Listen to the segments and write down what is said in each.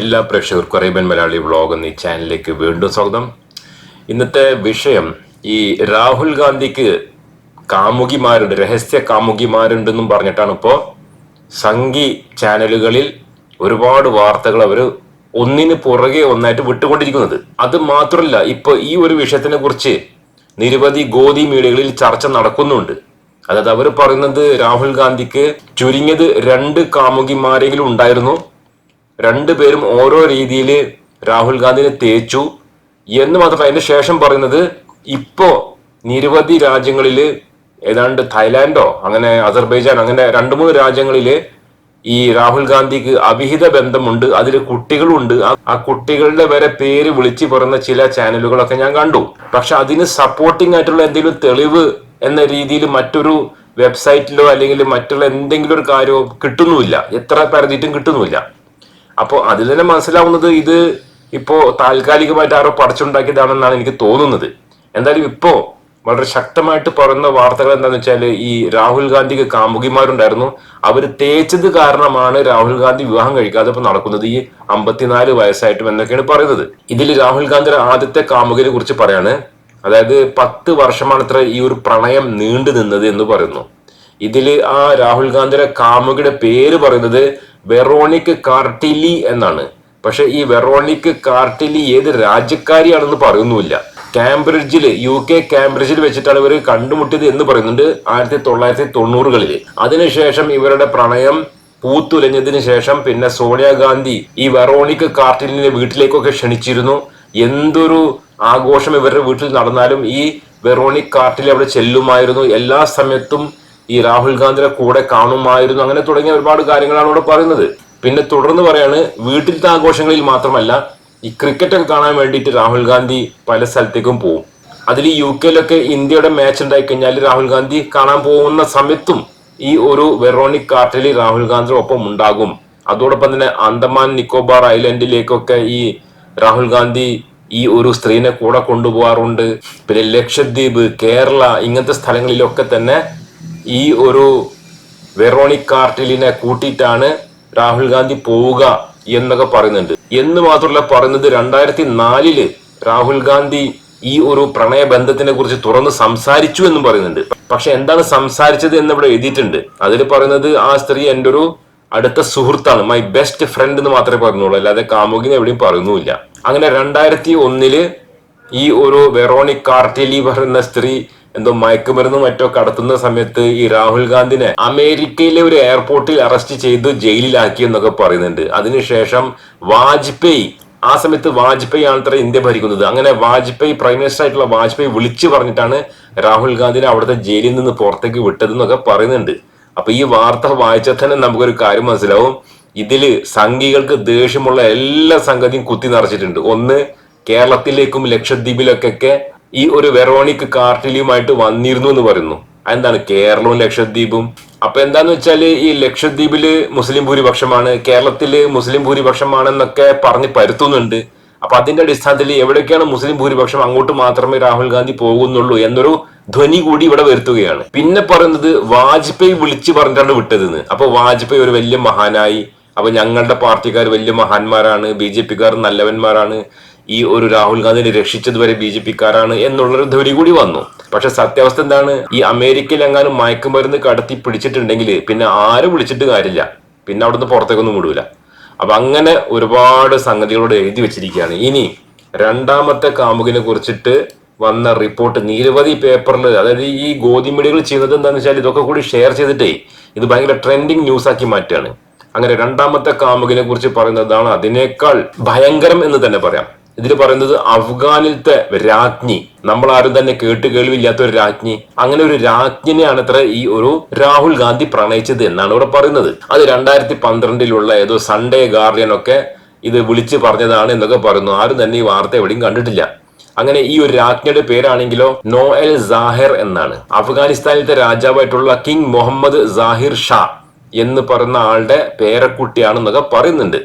എല്ലാ പ്രേക്ഷകർക്കും Arabian Malayali vlog ഈ ചാനലിലേക്ക് വീണ്ടും സ്വാഗതം. ഇന്നത്തെ വിഷയം ഈ രാഹുൽ ഗാന്ധിക്ക് കാമുകിമാരുണ്ട് രഹസ്യ കാമുകിമാരുണ്ടെന്നും പറഞ്ഞിട്ടാണ്. ഇപ്പോൾ സംഘി ചാനലുകളിൽ ഒരുപാട് വാർത്തകൾ അവർ ഒന്നിന് പുറകെ ഒന്നായിട്ട് വിട്ടുകൊണ്ടിരിക്കുന്നത്. അത് മാത്രമല്ല ഇപ്പൊ ഈ ഒരു വിഷയത്തിനെ കുറിച്ച് നിരവധി ഗോതി മീഡിയകളിൽ ചർച്ച നടക്കുന്നുണ്ട്. അതായത് അവർ പറയുന്നത് രാഹുൽ ഗാന്ധിക്ക് ചുരുങ്ങിയത് രണ്ട് കാമുകിമാരെങ്കിലും ഉണ്ടായിരുന്നു. രണ്ടുപേരും ഓരോ രീതിയിൽ രാഹുൽ ഗാന്ധിനെ തേച്ചു എന്ന് മാത്രമല്ല അതിന് ശേഷം പറയുന്നത് ഇപ്പോ നിരവധി രാജ്യങ്ങളിൽ ഏതാണ്ട് തായ്ലാൻഡോ അങ്ങനെ അസർബൈജാൻ അങ്ങനെ രണ്ടു മൂന്ന് രാജ്യങ്ങളിൽ ഈ രാഹുൽ ഗാന്ധിക്ക് അവിഹിത ബന്ധമുണ്ട് അതിൽ കുട്ടികളുണ്ട്. ആ- കുട്ടികളുടെ വരെ പേര് വിളിച്ചു പറയുന്ന ചില ചാനലുകളൊക്കെ ഞാൻ കണ്ടു. പക്ഷെ അതിന് സപ്പോർട്ടിംഗ് ആയിട്ടുള്ള എന്തെങ്കിലും തെളിവ് എന്ന രീതിയിൽ മറ്റൊരു വെബ്സൈറ്റിലോ അല്ലെങ്കിൽ മറ്റുള്ള എന്തെങ്കിലും ഒരു കാര്യമോ കിട്ടുന്നുമില്ല. എത്ര പരതിയിട്ടും കിട്ടുന്നുമില്ല. അപ്പോൾ അതിൽ തന്നെ മനസ്സിലാവുന്നത് ഇത് ഇപ്പോൾ താൽക്കാലികമായിട്ട് ആരോ പടച്ചുണ്ടാക്കിയതാണെന്നാണ് എനിക്ക് തോന്നുന്നത്. എന്തായാലും ഇപ്പോൾ വളരെ ശക്തമായിട്ട് പറയുന്ന വാർത്തകൾ എന്താണെന്ന് വെച്ചാൽ ഈ രാഹുൽ ഗാന്ധിക്ക് കാമുകിമാരുണ്ടായിരുന്നു. അവർ തേച്ചത് കാരണമാണ് രാഹുൽ ഗാന്ധി വിവാഹം കഴിക്കാതെ ഇപ്പൊ നടക്കുന്നത്. ഈ അമ്പത്തിനാല് വയസ്സായിട്ടും എന്നൊക്കെയാണ് പറയുന്നത്. ഇതിൽ രാഹുൽ ഗാന്ധിയുടെ ആദ്യത്തെ കാമുകിനെ കുറിച്ച് പറയാണ്. അതായത് പത്ത് വർഷമാണ് ഇത്ര ഈ ഒരു പ്രണയം നീണ്ടു നിന്നത് എന്ന് പറയുന്നു. ഇതിൽ ആ രാഹുൽ ഗാന്ധിയുടെ കാമുകിയുടെ പേര് പറയുന്നത് വെറോണിക് കാർട്ടിലി എന്നാണ്. പക്ഷെ ഈ വെറോണിക് കാർട്ടിലി ഏത് രാജ്യക്കാരിയാണെന്ന് പറയുന്നുമില്ല. കാംബ്രിഡ്ജിൽ യു കെ കാംബ്രിഡ്ജിൽ വെച്ചിട്ടാണ് ഇവർ കണ്ടുമുട്ടിയത് എന്ന് പറയുന്നുണ്ട് ആയിരത്തി തൊള്ളായിരത്തി തൊണ്ണൂറുകളിൽ അതിനുശേഷം ഇവരുടെ പ്രണയം പൂത്തുലഞ്ഞതിന് ശേഷം പിന്നെ സോണിയാഗാന്ധി ഈ വെറോണിക് കാർട്ടിലിനെ വീട്ടിലേക്കൊക്കെ ക്ഷണിച്ചിരുന്നു. എന്തൊരു ആഘോഷം ഇവരുടെ വീട്ടിൽ നടന്നാലും ഈ വെറോണിക് കാർട്ടിൽ അവിടെ ചെല്ലുമായിരുന്നു. എല്ലാ സമയത്തും ഈ രാഹുൽ ഗാന്ധിയുടെ കൂടെ കാണുമായിരുന്നു. അങ്ങനെ തുടങ്ങിയ ഒരുപാട് കാര്യങ്ങളാണ് ഇവിടെ പറയുന്നത്. പിന്നെ തുടർന്ന് പറയാണ് വീട്ടിലത്തെ ആഘോഷങ്ങളിൽ മാത്രമല്ല ഈ ക്രിക്കറ്റ് ഒക്കെ കാണാൻ വേണ്ടിയിട്ട് രാഹുൽ ഗാന്ധി പല സ്ഥലത്തേക്കും പോകും അതിൽ യു കെയിലൊക്കെ ഇന്ത്യയുടെ മാച്ച് ഉണ്ടായി കഴിഞ്ഞാൽ രാഹുൽ ഗാന്ധി കാണാൻ പോകുന്ന സമയത്തും ഈ ഒരു വെറോണിക് കാർട്ടലി രാഹുൽ ഗാന്ധിയുടെ ഒപ്പം ഉണ്ടാകും. അതോടൊപ്പം തന്നെ അന്തമാൻ നിക്കോബാർ ഐലൻഡിലേക്കൊക്കെ ഈ രാഹുൽ ഗാന്ധി ഈ ഒരു സ്ത്രീനെ കൂടെ കൊണ്ടുപോകാറുണ്ട്. പിന്നെ ലക്ഷദ്വീപ് കേരള ഇങ്ങനത്തെ സ്ഥലങ്ങളിലൊക്കെ തന്നെ ഈ ഒരു വെറോണിക് കാർട്ടിലിനെ കൂട്ടിയിട്ടാണ് രാഹുൽ ഗാന്ധി പോവുക എന്നൊക്കെ പറയുന്നുണ്ട്. എന്ന് മാത്രമല്ല പറയുന്നത് രണ്ടായിരത്തി നാലിൽ രാഹുൽ ഗാന്ധി ഈ ഒരു പ്രണയബന്ധത്തിനെ കുറിച്ച് തുറന്ന് സംസാരിച്ചു എന്നും പറയുന്നുണ്ട്. പക്ഷെ എന്താണ് സംസാരിച്ചത് എന്ന് ഇവിടെ എഴുതിയിട്ടുണ്ട്. അതിൽ പറയുന്നത് ആ സ്ത്രീ എന്റെ ഒരു അടുത്ത സുഹൃത്താണ് മൈ ബെസ്റ്റ് ഫ്രണ്ട് എന്ന് മാത്രമേ പറഞ്ഞുള്ളൂ. അല്ലാതെ കാമുകിന് എവിടെയും പറയുന്നുമില്ല. അങ്ങനെ രണ്ടായിരത്തി ഒന്നിൽ ഈ ഒരു വെറോണിക് കാർട്ടിലി പറയുന്ന സ്ത്രീ എന്തോ മയക്കുമരുന്നും മറ്റോ കടത്തുന്ന സമയത്ത് ഈ രാഹുൽ ഗാന്ധിനെ അമേരിക്കയിലെ ഒരു എയർപോർട്ടിൽ അറസ്റ്റ് ചെയ്ത് ജയിലിലാക്കി എന്നൊക്കെ പറയുന്നുണ്ട്. അതിനുശേഷം വാജ്പേയി ആ സമയത്ത് വാജ്പേയി ആണത്ര ഇന്ത്യ ഭരിക്കുന്നത്. അങ്ങനെ വാജ്പേയി പ്രൈം മിനിസ്റ്റർ ആയിട്ടുള്ള വാജ്പേയി വിളിച്ചു പറഞ്ഞിട്ടാണ് രാഹുൽ ഗാന്ധിനെ അവിടുത്തെ ജയിലിൽ നിന്ന് പുറത്തേക്ക് വിട്ടതെന്നൊക്കെ പറയുന്നുണ്ട്. അപ്പൊ ഈ വാർത്ത വായിച്ചാൽ തന്നെ നമുക്കൊരു കാര്യം മനസ്സിലാവും. ഇതിൽ സംഘികൾക്ക് ദേഷ്യമുള്ള എല്ലാ സംഗതിയും കുത്തി നിറച്ചിട്ടുണ്ട്. ഒന്ന് കേരളത്തിലേക്കും ലക്ഷദ്വീപിലേക്കൊക്കെ ഈ ഒരു വെറോണിക് കാർട്ടിലിയുമായിട്ട് വന്നിരുന്നു എന്ന് പറയുന്നു. എന്താണ് കേരളവും ലക്ഷദ്വീപും. അപ്പൊ എന്താന്ന് വെച്ചാൽ ഈ ലക്ഷദ്വീപിൽ മുസ്ലിം ഭൂരിപക്ഷമാണ് കേരളത്തിൽ മുസ്ലിം ഭൂരിപക്ഷമാണെന്നൊക്കെ പറഞ്ഞ് പരുത്തുന്നുണ്ട്. അപ്പൊ അതിന്റെ അടിസ്ഥാനത്തിൽ എവിടേക്കാണ് മുസ്ലിം ഭൂരിപക്ഷം? അങ്ങോട്ട് മാത്രമേ രാഹുൽ ഗാന്ധി പോകുന്നുള്ളൂ എന്നൊരു ധ്വനി കൂടി ഇവിടെ വരുത്തുകയാണ്. പിന്നെ പറയുന്നത് വാജ്പേയി വിളിച്ചു പറഞ്ഞിട്ടാണ് വിട്ടതെന്ന്. അപ്പൊ വാജ്പേയി ഒരു വലിയ മഹാനായി. അപ്പൊ ഞങ്ങളുടെ പാർട്ടിക്കാർ വലിയ മഹാന്മാരാണ് ബി ജെ പിക്കാർ നല്ലവന്മാരാണ്. ഈ ഒരു രാഹുൽ ഗാന്ധിനെ രക്ഷിച്ചത് വരെ ബി ജെ പിക്കാരാണ് എന്നുള്ളൊരു ധ്വരി കൂടി വന്നു. പക്ഷെ സത്യാവസ്ഥ എന്താണ്? ഈ അമേരിക്കയിൽ എങ്ങാനും മയക്കുമരുന്ന് കടത്തി പിടിച്ചിട്ടുണ്ടെങ്കിൽ പിന്നെ ആരും വിളിച്ചിട്ട് കാര്യമില്ല. പിന്നെ അവിടുന്ന് പുറത്തേക്കൊന്നും വിടൂല. അപ്പൊ അങ്ങനെ ഒരുപാട് സംഗതികളോട് എഴുതി വെച്ചിരിക്കുകയാണ്. ഇനി രണ്ടാമത്തെ കാമുകിനെ കുറിച്ചിട്ട് വന്ന റിപ്പോർട്ട് നിരവധി പേപ്പറിൽ അതായത് ഈ ഗോതി മീഡിയകൾ ചെയ്യുന്നത് എന്താണെന്ന് വെച്ചാൽ ഇതൊക്കെ കൂടി ഷെയർ ചെയ്തിട്ടേ ഇത് ഭയങ്കര ട്രെൻഡിങ് ന്യൂസ് ആക്കി മാറ്റുകയാണ്. അങ്ങനെ രണ്ടാമത്തെ കാമുകിനെ കുറിച്ച് പറയുന്നതാണ് അതിനേക്കാൾ ഭയങ്കരം എന്ന് തന്നെ പറയാം. ഇതിൽ പറയുന്നത് അഫ്ഗാനിലത്തെ രാജ്ഞി. നമ്മൾ ആരും തന്നെ കേട്ട് കേൾവില്ലാത്ത ഒരു രാജ്ഞി. അങ്ങനെ ഒരു രാജ്ഞിനെയാണ് അത്ര ഈ ഒരു രാഹുൽ ഗാന്ധി പ്രണയിച്ചത് എന്നാണ് ഇവിടെ പറയുന്നത്. അത് രണ്ടായിരത്തി പന്ത്രണ്ടിലുള്ള ഏതോ സൺഡേ ഗാർഡിയൻ ഒക്കെ ഇത് വിളിച്ചു പറഞ്ഞതാണ് എന്നൊക്കെ പറയുന്നു. ആരും തന്നെ ഈ വാർത്ത എവിടെയും കണ്ടിട്ടില്ല. അങ്ങനെ ഈ ഒരു രാജ്ഞിയുടെ പേരാണെങ്കിലോ നോയൽ ജാഹിർ എന്നാണ്. അഫ്ഗാനിസ്ഥാനിലത്തെ രാജാവായിട്ടുള്ള കിങ് മുഹമ്മദ് ജാഹിർ ഷാ. എന്ന് പറയുന്ന ആളുടെ പേരക്കുട്ടിയാണെന്നൊക്കെ പറയുന്നുണ്ട്.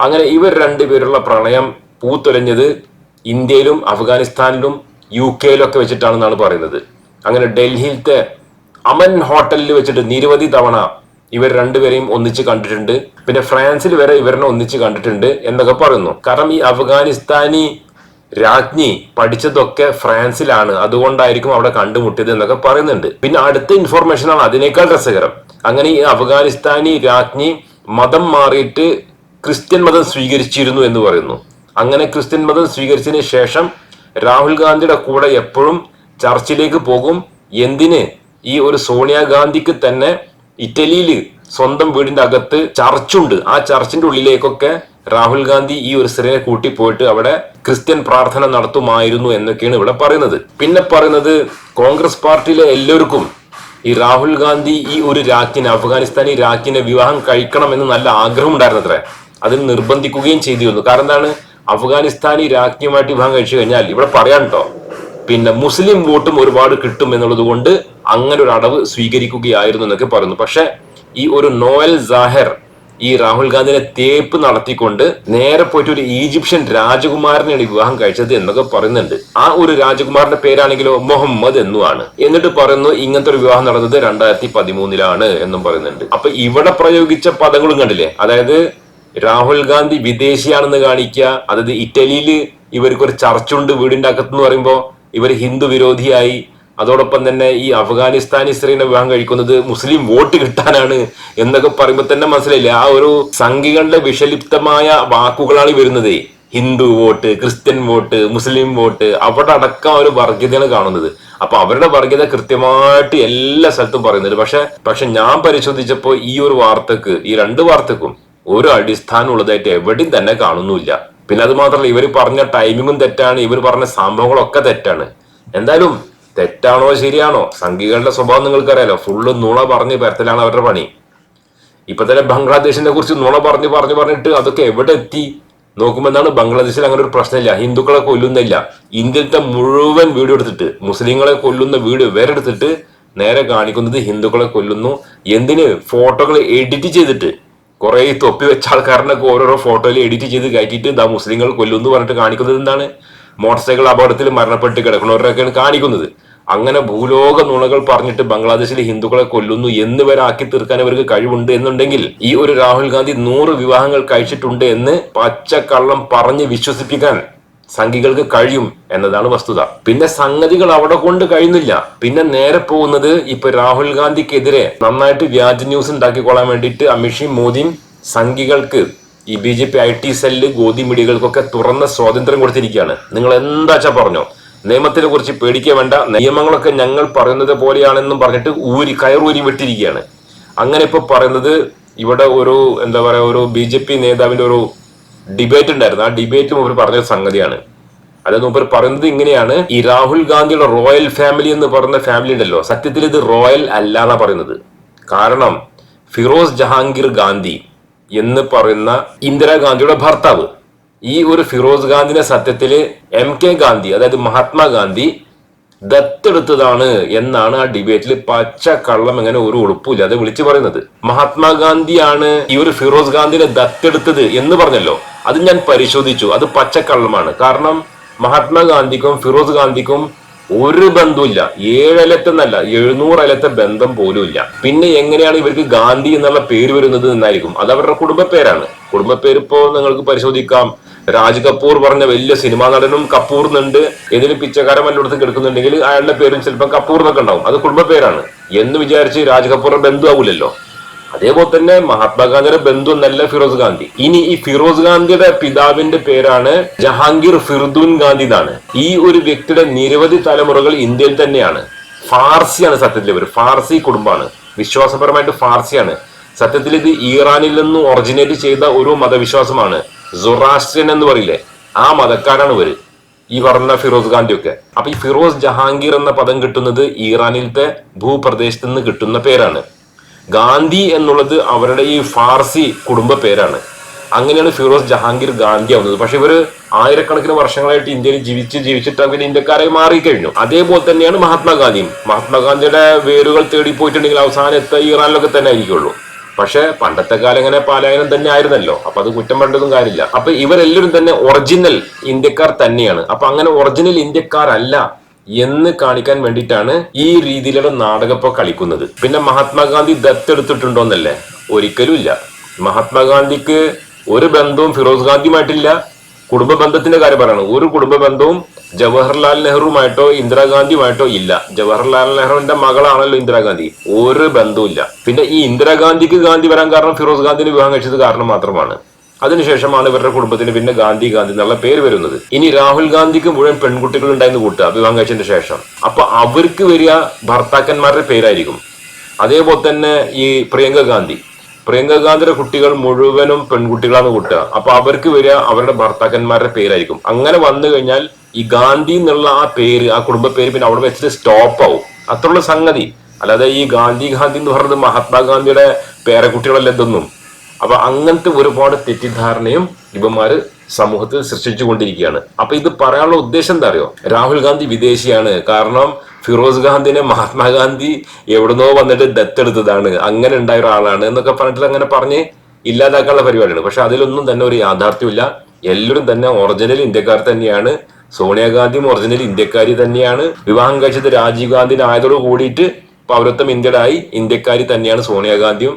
അങ്ങനെ ഇവർ രണ്ടുപേരുള്ള പ്രണയം പൂത്തൊലഞ്ഞത് ഇന്ത്യയിലും അഫ്ഗാനിസ്ഥാനിലും യു കെയിലും ഒക്കെ വെച്ചിട്ടാണെന്നാണ് പറയുന്നത്. അങ്ങനെ ഡൽഹിയിലത്തെ അമൻ ഹോട്ടലിൽ വെച്ചിട്ട് നിരവധി തവണ ഇവർ രണ്ടുപേരെയും ഒന്നിച്ച് കണ്ടിട്ടുണ്ട്. പിന്നെ ഫ്രാൻസിൽ വരെ ഇവരെ ഒന്നിച്ച് കണ്ടിട്ടുണ്ട് എന്നൊക്കെ പറയുന്നു. കാരണം ഈ അഫ്ഗാനിസ്ഥാനി രാജ്ഞി പഠിച്ചതൊക്കെ ഫ്രാൻസിലാണ്. അതുകൊണ്ടായിരിക്കും അവിടെ കണ്ടുമുട്ടിയത് എന്നൊക്കെ പറയുന്നുണ്ട്. പിന്നെ അടുത്ത ഇൻഫോർമേഷൻ ആണ് അതിനേക്കാൾ രസകരം. അങ്ങനെ ഈ അഫ്ഗാനിസ്ഥാനി രാജ്ഞി മതം മാറിയിട്ട് ക്രിസ്ത്യൻ മതം സ്വീകരിച്ചിരുന്നു എന്ന് പറയുന്നു. അങ്ങനെ ക്രിസ്ത്യൻ മതം സ്വീകരിച്ചതിന് ശേഷം രാഹുൽ ഗാന്ധിയുടെ കൂടെ എപ്പോഴും ചർച്ചിലേക്ക് പോകും. എന്തിന്? ഈ ഒരു സോണിയാഗാന്ധിക്ക് തന്നെ ഇറ്റലിയിൽ സ്വന്തം വീടിന്റെ അകത്ത് ചർച്ചുണ്ട്. ആ ചർച്ചിന്റെ ഉള്ളിലേക്കൊക്കെ രാഹുൽ ഗാന്ധി ഈ ഒരു സ്ത്രീയെ കൂട്ടി പോയിട്ട് അവിടെ ക്രിസ്ത്യൻ പ്രാർത്ഥന നടത്തുമായിരുന്നു എന്നൊക്കെയാണ് ഇവിടെ പറയുന്നത്. പിന്നെ പറയുന്നത് കോൺഗ്രസ് പാർട്ടിയിലെ എല്ലാവർക്കും ഈ രാഹുൽ ഗാന്ധി ഈ ഒരു രാജ്ഞിനെ അഫ്ഗാനിസ്ഥാനി രാജ്ഞിനെ വിവാഹം കഴിക്കണമെന്ന് നല്ല ആഗ്രഹം ഉണ്ടായിരുന്നത്രേ നിർബന്ധിക്കുകയും ചെയ്തിരുന്നു. കാരണം എന്താണ്? അഫ്ഗാനിസ്ഥാനി രാജ്ഞിയുമായിട്ട് വിവാഹം കഴിച്ചു കഴിഞ്ഞാൽ ഇവിടെ പറയാൻ കേട്ടോ പിന്നെ മുസ്ലിം വോട്ടും ഒരുപാട് കിട്ടും എന്നുള്ളത് കൊണ്ട് അങ്ങനെ ഒരു അടവ് സ്വീകരിക്കുകയായിരുന്നു എന്നൊക്കെ പറയുന്നു. പക്ഷെ ഈ ഒരു നോയൽ സാഹർ ഈ രാഹുൽ ഗാന്ധിനെ തേപ്പ് നടത്തിക്കൊണ്ട് നേരെ പോയിട്ട് ഒരു ഈജിപ്ഷ്യൻ രാജകുമാരനെയാണ് വിവാഹം കഴിച്ചത് എന്നൊക്കെ പറയുന്നുണ്ട്. ആ ഒരു രാജകുമാരന്റെ പേരാണെങ്കിലോ മുഹമ്മദ് എന്നുമാണ് എന്നിട്ട് പറയുന്നു ഇങ്ങനത്തെ ഒരു വിവാഹം നടന്നത് രണ്ടായിരത്തി പതിമൂന്നിലാണ് എന്നും പറയുന്നുണ്ട്. അപ്പൊ ഇവിടെ പ്രയോഗിച്ച പദങ്ങളും കണ്ടില്ലേ? അതായത് രാഹുൽ ഗാന്ധി വിദേശിയാണെന്ന് കാണിക്കുക അതായത് ഇറ്റലിയിൽ ഇവർക്ക് ഒരു ചർച്ചുണ്ട് വീടിന്റെ അകത്ത് എന്ന് പറയുമ്പോൾ ഇവർ ഹിന്ദു വിരോധിയായി അതോടൊപ്പം തന്നെ ഈ അഫ്ഗാനിസ്ഥാനി സ്ത്രീനെ വിവാഹം കഴിക്കുന്നത് മുസ്ലിം വോട്ട് കിട്ടാനാണ് എന്നൊക്കെ പറയുമ്പോൾ തന്നെ മനസ്സിലായില്ലേ? ആ ഒരു സംഘികളുടെ വിഷലിപ്തമായ വാക്കുകളാണ് വരുന്നത്. Hindu vote Christian vote Muslim vote അവിടെ അടക്കം ഒരു വർഗീയതയാണ് കാണുന്നത്. അപ്പൊ അവരുടെ വർഗീയത കൃത്യമായിട്ട് എല്ലാ സ്ഥലത്തും പറയുന്നുണ്ട്. പക്ഷെ പക്ഷെ ഞാൻ പരിശോധിച്ചപ്പോൾ ഈ ഒരു വാർത്തക്ക് ഈ രണ്ട് വാർത്തക്കും ഒരു അടിസ്ഥാനം ഉള്ളതായിട്ട് എവിടെയും തന്നെ കാണുന്നില്ല പിന്നെ അത് മാത്രമല്ല ഇവർ പറഞ്ഞ ടൈമിങ്ങും തെറ്റാണ് ഇവർ പറഞ്ഞ സംഭവങ്ങളൊക്കെ തെറ്റാണ്. എന്തായാലും തെറ്റാണോ ശരിയാണോ? സംഘികളുടെ സ്വഭാവം നിങ്ങൾക്കറിയാലോ. ഫുള്ള് നുണ പറഞ്ഞ് പരത്തലാണ് അവരുടെ പണി. ഇപ്പൊ തന്നെ ബംഗ്ലാദേശിനെ കുറിച്ച് നുണ പറഞ്ഞ് പറഞ്ഞു പറഞ്ഞിട്ട് അതൊക്കെ എവിടെ എത്തി? നോക്കുമ്പോൾ എന്താണ് ബംഗ്ലാദേശിൽ അങ്ങനെ ഒരു പ്രശ്നമില്ല. ഹിന്ദുക്കളെ കൊല്ലുന്നില്ല. ഇന്ത്യത്തെ മുഴുവൻ വീഡിയോ എടുത്തിട്ട് മുസ്ലിങ്ങളെ കൊല്ലുന്ന വീഡിയോ വേറെ എടുത്തിട്ട് നേരെ കാണിക്കുന്നത് ഹിന്ദുക്കളെ കൊല്ലുന്നു. എന്തിന്? ഫോട്ടോകൾ എഡിറ്റ് ചെയ്തിട്ട്. കുറെ തൊപ്പി വെച്ച ആൾക്കാരനൊക്കെ ഓരോരോ ഫോട്ടോയിൽ എഡിറ്റ് ചെയ്ത് കയറ്റിയിട്ട് ദാ മുസ്ലിങ്ങൾ കൊല്ലുന്നു പറഞ്ഞിട്ട് കാണിക്കുന്നത് എന്താണ്? മോട്ടോർ സൈക്കിൾ അപകടത്തിൽ മരണപ്പെട്ട് കിടക്കുന്നവരൊക്കെയാണ് കാണിക്കുന്നത്. അങ്ങനെ ഭൂലോക നുണകൾ പറഞ്ഞിട്ട് ബംഗ്ലാദേശിലെ ഹിന്ദുക്കളെ കൊല്ലുന്നു എന്ന് വരെ ആക്കി തീർക്കാൻ അവർക്ക് കഴിവുണ്ട് എന്നുണ്ടെങ്കിൽ ഈ ഒരു രാഹുൽ ഗാന്ധി നൂറ് വിവാഹങ്ങൾ കഴിച്ചിട്ടുണ്ട് എന്ന് പച്ചക്കള്ളം പറഞ്ഞ് വിശ്വസിപ്പിക്കാൻ സംഘികൾക്ക് കഴിയും എന്നതാണ് വസ്തുത. പിന്നെ സംഗതികൾ അവിടെ കൊണ്ട് കഴിയുന്നില്ല. പിന്നെ നേരെ പോകുന്നത് ഇപ്പൊ രാഹുൽ ഗാന്ധിക്കെതിരെ നന്നായിട്ട് വ്യാജ ന്യൂസ് ഉണ്ടാക്കിക്കൊള്ളാൻ വേണ്ടിയിട്ട് അമിത്ഷയും മോദിയും സംഘികൾക്ക് ഈ B J P I T cell ഗോതി മീഡിയകൾക്കൊക്കെ തുറന്ന സ്വാതന്ത്ര്യം കൊടുത്തിരിക്കുകയാണ്. നിങ്ങൾ എന്താച്ചാ പറഞ്ഞോ? നിയമത്തിനെ കുറിച്ച് പേടിക്കുക വേണ്ട. നിയമങ്ങളൊക്കെ ഞങ്ങൾ പറയുന്നത് പോലെയാണെന്നും പറഞ്ഞിട്ട് ഊരി കയറൂരി വിട്ടിരിക്കുകയാണ്. അങ്ങനെ ഇപ്പൊ പറയുന്നത് ഇവിടെ ഒരു എന്താ പറയാ ഒരു ബി ജെ പി നേതാവിന്റെ ഒരു ഡിബേറ്റ് ഉണ്ടായിരുന്നു. ആ ഡിബേറ്റ് മുമ്പ് പറഞ്ഞ സംഗതിയാണ്. അതായത് മുമ്പ് പറയുന്നത് ഇങ്ങനെയാണ്. ഈ രാഹുൽ ഗാന്ധിയുടെ റോയൽ ഫാമിലി എന്ന് പറയുന്ന ഫാമിലി ഉണ്ടല്ലോ സത്യത്തിൽ ഇത് റോയൽ അല്ല എന്നാ പറയുന്നത്. കാരണം ഫിറോസ് ജഹാംഗീർ ഗാന്ധി എന്ന് പറയുന്ന ഇന്ദിരാഗാന്ധിയുടെ ഭർത്താവ്. ഈ ഒരു ഫിറോസ് ഗാന്ധിന്റെ സത്യത്തിൽ എം കെ ഗാന്ധി അതായത് മഹാത്മാഗാന്ധി ദത്തെടുത്തതാണ് എന്നാണ് ആ ഡിബേറ്റിൽ പച്ച കള്ളം എങ്ങനെ ഒരു ഉളുപ്പില്ലാതെ വിളിച്ചു പറയുന്നത്. മഹാത്മാഗാന്ധിയാണ് ഈ ഒരു ഫിറോസ് ഗാന്ധിനെ ദത്തെടുത്തത് എന്ന് പറഞ്ഞല്ലോ. അത് ഞാൻ പരിശോധിച്ചു. അത് പച്ച കള്ളമാണ്. കാരണം മഹാത്മാഗാന്ധിക്കും ഫിറോസ് ഗാന്ധിക്കും ഒരു ബന്ധവുമില്ല. ഏഴലത്തെന്നല്ല എഴുന്നൂറലത്തെ ബന്ധം പോലും ഇല്ല. പിന്നെ എങ്ങനെയാണ് ഇവർക്ക് ഗാന്ധി എന്നുള്ള പേര് വരുന്നത് എന്നായിരിക്കും. അത് അവരുടെ കുടുംബ പേരാണ് കുടുംബ പേര് ഇപ്പോ നിങ്ങൾക്ക് പരിശോധിക്കാം. രാജ് കപൂർ പറഞ്ഞ വലിയ സിനിമാ നടനും കപൂർ എന്നുണ്ട് ഏതിന് പിച്ചക്കാരൻ വല്ലയിടത്തും കിടക്കുന്നുണ്ടെങ്കിൽ അയാളുടെ പേരും ചിലപ്പോൾ കപൂർ എന്നൊക്കെ ഉണ്ടാവും. അത് കുടുംബ പേരാണ്. എന്ന് വിചാരിച്ച് രാജ് കപൂറിന്റെ ബന്ധു ആവൂലല്ലോ. അതേപോലെ തന്നെ മഹാത്മാഗാന്ധിയുടെ ബന്ധു എന്നല്ല ഫിറോസ് ഗാന്ധി. ഇനി ഈ ഫിറോസ് ഗാന്ധിയുടെ പിതാവിന്റെ പേരാണ് ജഹാംഗീർ ഫിർദൂൻ ഗാന്ധി എന്നാണ്. ഈ ഒരു വ്യക്തിയുടെ നിരവധി തലമുറകൾ ഇന്ത്യയിൽ തന്നെയാണ്. ഫാർസിയാണ് സത്യത്തിൽ ഇവർ ഫാർസി കുടുംബമാണ്. വിശ്വാസപരമായിട്ട് ഫാർസിയാണ്. സത്യത്തിൽ ഇത് ഇറാനിൽ നിന്ന് ഒറിജിനേറ്റ് ചെയ്ത ഒരു മതവിശ്വാസമാണ് സുറാസ്ട്രിയൻ എന്ന് പറയില്ലേ? ആ മതക്കാരാണ് ഇവർ. ഈ പറഞ്ഞ ഫിറോസ് ഖാന്റെ ഒക്കെ അപ്പൊ ഈ ഫിറോസ് ജഹാംഗീർ എന്ന പദം കിട്ടുന്നത് ഇറാനിലത്തെ ഭൂപ്രദേശത്ത് നിന്ന് കിട്ടുന്ന പേരാണ്. ഗാന്ധി എന്നുള്ളത് അവരുടെ ഈ ഫാർസി കുടുംബ പേരാണ്. അങ്ങനെയാണ് ഫിറോസ് ജഹാംഗീർ ഗാന്ധി ആവുന്നത്. പക്ഷെ ഇവർ ആയിരക്കണക്കിന് വർഷങ്ങളായിട്ട് ഇന്ത്യയിൽ ജീവിച്ച് ജീവിച്ചിട്ട് അവർ ഇന്ത്യക്കാരായി മാറിക്കഴിഞ്ഞു. അതേപോലെ തന്നെയാണ് മഹാത്മാഗാന്ധിയും. മഹാത്മാഗാന്ധിയുടെ വേരുകൾ തേടി പോയിട്ടുണ്ടെങ്കിൽ അവസാനം ഇറാനിലൊക്കെ തന്നെ ആയിരിക്കുള്ളൂ. പക്ഷെ പണ്ടത്തെ കാലം ഇങ്ങനെ പാലായനം തന്നെ ആയിരുന്നല്ലോ അപ്പൊ അത് കുറ്റം പറഞ്ഞതും കാര്യമില്ല. അപ്പൊ ഇവരെല്ലാവരും തന്നെ ഒറിജിനൽ ഇന്ത്യക്കാർ തന്നെയാണ്. അപ്പൊ അങ്ങനെ ഒറിജിനൽ ഇന്ത്യക്കാരല്ല എന്ന് കാണിക്കാൻ വേണ്ടിയിട്ടാണ് ഈ രീതിയിലുള്ള നാടകം ഇപ്പൊ കളിക്കുന്നത്. പിന്നെ മഹാത്മാഗാന്ധി ദത്തെടുത്തിട്ടുണ്ടോ എന്നല്ലേ ഒരിക്കലും ഇല്ല മഹാത്മാഗാന്ധിക്ക് ഒരു ബന്ധവും ഫിറോസ് ഗാന്ധിയുമായിട്ടില്ല. കുടുംബ ബന്ധത്തിന്റെ കാര്യം പറയണം. ഒരു കുടുംബ ബന്ധവും ജവഹർലാൽ നെഹ്റുമായിട്ടോ ഇന്ദിരാഗാന്ധിയുമായിട്ടോ ഇല്ല. ജവഹർലാൽ നെഹ്റുവിന്റെ മകളാണല്ലോ ഇന്ദിരാഗാന്ധി. ഒരു ബന്ധവുമില്ല. പിന്നെ ഈ ഇന്ദിരാഗാന്ധിക്ക് ഗാന്ധി വരാൻ കാരണം ഫിറോസ് ഗാന്ധിനെ വിവാഹം കഴിച്ചത് കാരണം മാത്രമാണ്. അതിനുശേഷമാണ് ഇവരുടെ കുടുംബത്തിന് പിന്നെ ഗാന്ധി ഗാന്ധി എന്നുള്ള പേര് വരുന്നത്. ഇനി രാഹുൽ ഗാന്ധിക്ക് മുഴുവൻ പെൺകുട്ടികൾ ഉണ്ടായിരുന്നു കൂട്ടുക വിവാഹം കഴിച്ചതിന് ശേഷം. അപ്പൊ അവർക്ക് വരിക ഭർത്താക്കന്മാരുടെ പേരായിരിക്കും. അതേപോലെ തന്നെ ഈ പ്രിയങ്ക ഗാന്ധി. പ്രിയങ്ക ഗാന്ധിയുടെ കുട്ടികൾ മുഴുവനും പെൺകുട്ടികളാണ് കൂട്ടുക. അപ്പൊ അവർക്ക് വരിക അവരുടെ ഭർത്താക്കന്മാരുടെ പേരായിരിക്കും. അങ്ങനെ വന്നു കഴിഞ്ഞാൽ ഈ ഗാന്ധി എന്നുള്ള ആ പേര് ആ കുടുംബ പേര് പിന്നെ അവിടെ വെച്ചിട്ട് സ്റ്റോപ്പ് ആവും. അത്രയുള്ള സംഗതി. അല്ലാതെ ഈ ഗാന്ധി ഗാന്ധി എന്ന് പറയുന്നത് മഹാത്മാഗാന്ധിയുടെ പേരക്കുട്ടികളല്ല ഇതൊന്നും. അപ്പൊ അങ്ങനത്തെ ഒരുപാട് തെറ്റിദ്ധാരണയും ഇവന്മാര് സമൂഹത്തിൽ സൃഷ്ടിച്ചുകൊണ്ടിരിക്കുകയാണ്. അപ്പൊ ഇത് പറയാനുള്ള ഉദ്ദേശം എന്താ അറിയോ? രാഹുൽ ഗാന്ധി വിദേശിയാണ്. കാരണം ഫിറോസ് ഗാന്ധിനെ മഹാത്മാഗാന്ധി എവിടുന്നോ വന്നിട്ട് ദത്തെടുത്തതാണ്. അങ്ങനെ ഉണ്ടായ ഒരാളാണ് എന്നൊക്കെ പറഞ്ഞിട്ട് അങ്ങനെ പറഞ്ഞ് ഇല്ലാതാക്കാനുള്ള പരിപാടിയാണ്. പക്ഷെ അതിലൊന്നും തന്നെ ഒരു യാഥാർത്ഥ്യമില്ല എല്ലാവരും തന്നെ ഒറിജിനൽ ഇന്ത്യക്കാർ തന്നെയാണ്. സോണിയാഗാന്ധിയും ഒറിജിനൽ ഇന്ത്യക്കാരി തന്നെയാണ്. വിവാഹം കഴിച്ചത് രാജീവ് ഗാന്ധിനെ ആയതോട് കൂടിയിട്ട് പൗരത്വം ഇന്ത്യയുടെ ആയി ഇന്ത്യക്കാരി തന്നെയാണ് സോണിയാഗാന്ധിയും.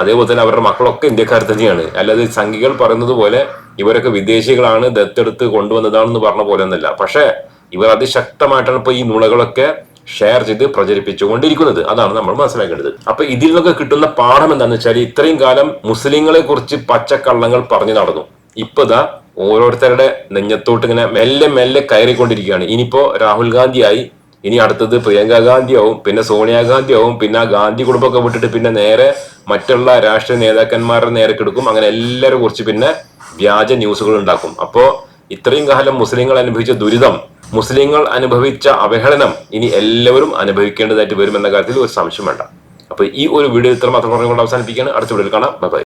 അതേപോലെ തന്നെ അവരുടെ മക്കളൊക്കെ ഇന്ത്യക്കാർ തന്നെയാണ്. അല്ലാതെ സംഘികൾ പറയുന്നത് പോലെ ഇവരൊക്കെ വിദേശികളാണ് ദത്തെടുത്ത് കൊണ്ടുവന്നതാണെന്ന് പറഞ്ഞ പോലെ ഒന്നല്ല. പക്ഷേ ഇവർ അതിശക്തമായിട്ടാണ് ഇപ്പൊ ഈ നുണകളൊക്കെ ഷെയർ ചെയ്ത് പ്രചരിപ്പിച്ചുകൊണ്ടിരിക്കുന്നത്. അതാണ് നമ്മൾ മനസ്സിലാക്കേണ്ടത്. അപ്പൊ ഇതിൽ നിന്നൊക്കെ കിട്ടുന്ന പാഠം എന്താണെന്ന് വെച്ചാൽ ഇത്രയും കാലം മുസ്ലിങ്ങളെ കുറിച്ച് പച്ചക്കള്ളങ്ങൾ പറഞ്ഞു നടന്നു. ഇപ്പൊ ദാ ഓരോരുത്തരുടെ നെഞ്ഞത്തോട്ട് ഇങ്ങനെ മെല്ലെ മെല്ലെ കയറിക്കൊണ്ടിരിക്കുകയാണ്. ഇനിയിപ്പോ രാഹുൽ ഗാന്ധിയായി ഇനി അടുത്തത് പ്രിയങ്ക ഗാന്ധി ആവും പിന്നെ സോണിയാഗാന്ധി ആവും പിന്നെ ആ ഗാന്ധി കുടുംബമൊക്കെ വിട്ടിട്ട് പിന്നെ നേരെ മറ്റുള്ള രാഷ്ട്രീയ നേതാക്കന്മാരുടെ നേരെ കിടക്കും അങ്ങനെ എല്ലാവരെ കുറിച്ച് പിന്നെ വ്യാജ ന്യൂസുകൾ ഉണ്ടാക്കും. അപ്പോ ഇത്രയും കാലം മുസ്ലിങ്ങൾ അനുഭവിച്ച ദുരിതം മുസ്ലിങ്ങൾ അനുഭവിച്ച അവഹേളനം ഇനി എല്ലാവരും അനുഭവിക്കേണ്ടതായിട്ട് വരുമെന്ന കാര്യത്തിൽ ഒരു സംശയം വേണ്ട. അപ്പൊ ഈ ഒരു വീഡിയോ ഇത്ര മാത്രം പറഞ്ഞുകൊണ്ട് അവസാനിപ്പിക്കുകയാണ്. അടുത്ത വീഡിയോയിൽ കാണാം. ബൈ.